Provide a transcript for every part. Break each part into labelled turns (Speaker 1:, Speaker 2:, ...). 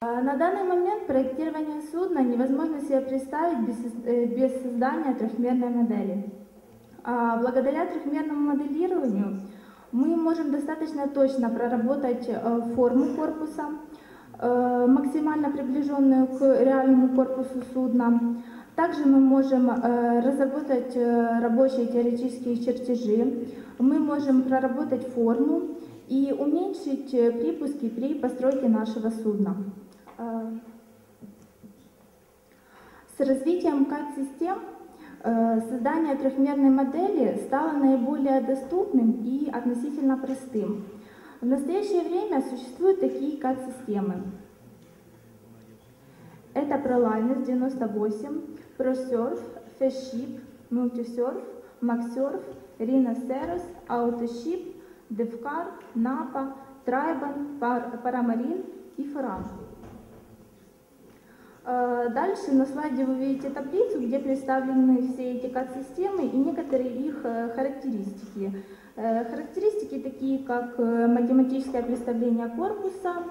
Speaker 1: А На данный момент проектирование судна невозможно себе представить без, э, создания трехмерной модели. А Благодаря трехмерному моделированию мы можем достаточно точно проработать э, форму корпуса, э, максимально приближенную к реальному корпусу судна. Также мы можем разработать рабочие теоретические чертежи, мы можем проработать форму и уменьшить припуски при постройке нашего судна. Э, С развитием CAD-систем э, создание трехмерной модели стало наиболее доступным и относительно простым. В настоящее время существуют такие CAD-системы. Это ProLiner 98, ProSurf, FastShip, Multisurf, MaxSurf, Rhinoceros, AutoShip, DevCar, Napa, Triban, Par- Paramarine и Foran. Дальше на слайде вы видите таблицу, где представлены все эти CAD-системы и некоторые их э, характеристики. Э, Характеристики такие, как э, математическое представление корпуса,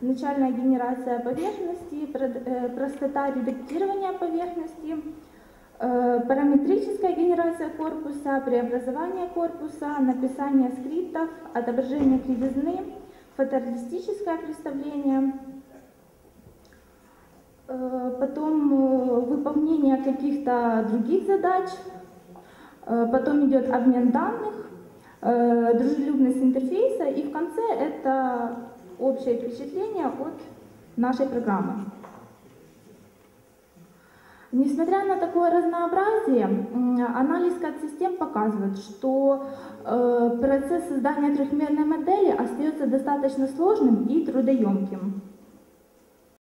Speaker 1: начальная генерация поверхности, простота редактирования поверхности, параметрическая генерация корпуса, преобразование корпуса, написание скриптов, отображение кривизны, фотореалистическое представление, потом э, выполнение каких-то других задач, Э, потом идет обмен данных, э, дружелюбность интерфейса и в конце это общее впечатление от нашей программы. Несмотря на такое разнообразие, анализ CAD-систем показывает, что процесс создания трехмерной модели остается достаточно сложным и трудоемким.